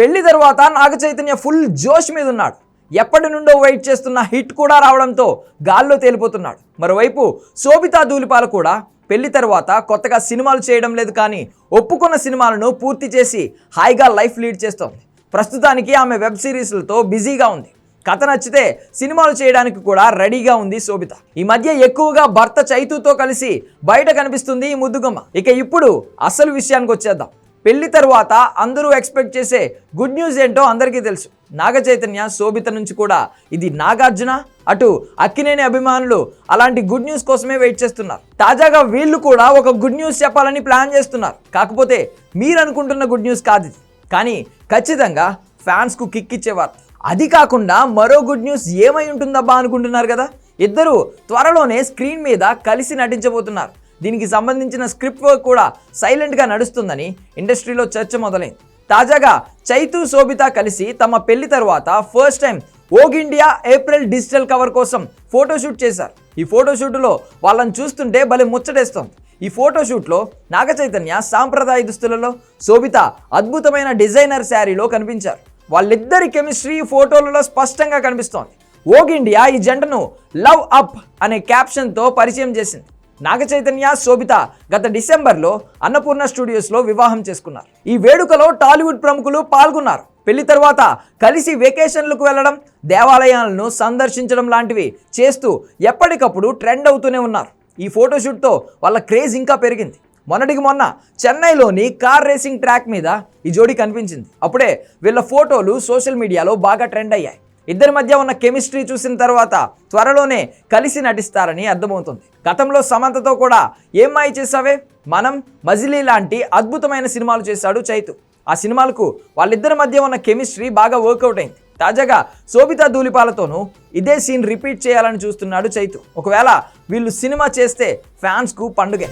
పెళ్ళి తర్వాత నాగ చైతన్య ఫుల్ జోష్ మీద ఉన్నాడు. ఎప్పటి నుండో వెయిట్ చేస్తున్న హిట్ కూడా రావడంతో గాల్లో తేలిపోతున్నాడు. మరోవైపు శోభితా ధూలిపాల కూడా పెళ్ళి తర్వాత కొత్తగా సినిమాలు చేయడం లేదు కానీ ఒప్పుకున్న సినిమాలను పూర్తి చేసి హాయిగా లైఫ్ లీడ్ చేస్తోంది. ప్రస్తుతానికి ఆమె వెబ్ సిరీస్లతో బిజీగా ఉంది. కథ నచ్చితే సినిమాలు చేయడానికి కూడా రెడీగా ఉంది శోభిత. ఈ మధ్య ఎక్కువగా భర్త చైతుతో కలిసి బయట కనిపిస్తుంది ఈ ముద్దుగమ్మ. ఇక ఇప్పుడు అసలు విషయానికి వచ్చేద్దాం. పెళ్ళి తర్వాత అందరూ ఎక్స్పెక్ట్ చేసే గుడ్ న్యూస్ ఏంటో అందరికీ తెలుసు. నాగ చైతన్య శోభిత నుంచి కూడా ఇది నాగార్జున అటు అక్కినేని అభిమానులు అలాంటి గుడ్ న్యూస్ కోసమే వెయిట్ చేస్తున్నారు. తాజాగా వీళ్ళు కూడా ఒక గుడ్ న్యూస్ చెప్పాలని ప్లాన్ చేస్తున్నారు. కాకపోతే మీరు అనుకుంటున్న గుడ్ న్యూస్ కాదు ఇది. కానీ ఖచ్చితంగా ఫ్యాన్స్కు కిక్ ఇచ్చేవారు అది కాకుండా మరో గుడ్ న్యూస్ ఏమై ఉంటుందబ్బా అనుకుంటున్నారు కదా? ఇద్దరు త్వరలోనే స్క్రీన్ మీద కలిసి నటించబోతున్నారు. దీనికి సంబంధించిన స్క్రిప్ట్ వర్క్ కూడా సైలెంట్గా నడుస్తుందని ఇండస్ట్రీలో చర్చ మొదలైంది. తాజాగా చైతు శోభిత కలిసి తమ పెళ్ళి తర్వాత first time Vogue India April digital cover కోసం ఫోటోషూట్ చేశారు. ఈ ఫోటోషూట్లో వాళ్ళని చూస్తుంటే భలే ముచ్చటేస్తోంది. ఈ ఫోటోషూట్లో నాగ చైతన్య సాంప్రదాయ దుస్తులలో శోభిత అద్భుతమైన డిజైనర్ శారీలో కనిపించారు. వాళ్ళిద్దరి కెమిస్ట్రీ ఫోటోలలో స్పష్టంగా కనిపిస్తోంది. ఓగ్ ఇండియా ఈ జంటను లవ్ అప్ అనే క్యాప్షన్తో పరిచయం చేసింది. నాగ చైతన్య శోభిత గత డిసెంబర్లో అన్నపూర్ణ స్టూడియోస్లో వివాహం చేసుకున్నారు. ఈ వేడుకలో టాలీవుడ్ ప్రముఖులు పాల్గొన్నారు. పెళ్ళి తర్వాత కలిసి వెకేషన్లకు వెళ్ళడం దేవాలయాలను సందర్శించడం లాంటివి చేస్తూ ఎప్పటికప్పుడు ట్రెండ్ అవుతూనే ఉన్నారు. ఈ ఫోటోషూట్తో వాళ్ళ క్రేజ్ ఇంకా పెరిగింది. మొన్నటికి మొన్న చెన్నైలోని కార్ రేసింగ్ ట్రాక్ మీద ఈ జోడీ కనిపించింది. అప్పుడే వీళ్ళ ఫోటోలు సోషల్ మీడియాలో బాగా ట్రెండ్ అయ్యాయి. ఇద్దరి మధ్య ఉన్న కెమిస్ట్రీ చూసిన తర్వాత త్వరలోనే కలిసి నటిస్తారని అర్థమవుతుంది. గతంలో సమంతతో కూడా ఏం చేసావే మనం మజిలీ లాంటి అద్భుతమైన సినిమాలు చేశాడు చైతు. ఆ సినిమాలకు వాళ్ళిద్దరి మధ్య ఉన్న కెమిస్ట్రీ బాగా వర్కౌట్ అయింది. తాజాగా శోభితా ధూలిపాలతోనూ ఇదే సీన్ రిపీట్ చేయాలని చూస్తున్నాడు చైతు. ఒకవేళ వీళ్ళు సినిమా చేస్తే ఫ్యాన్స్కు పండుగే.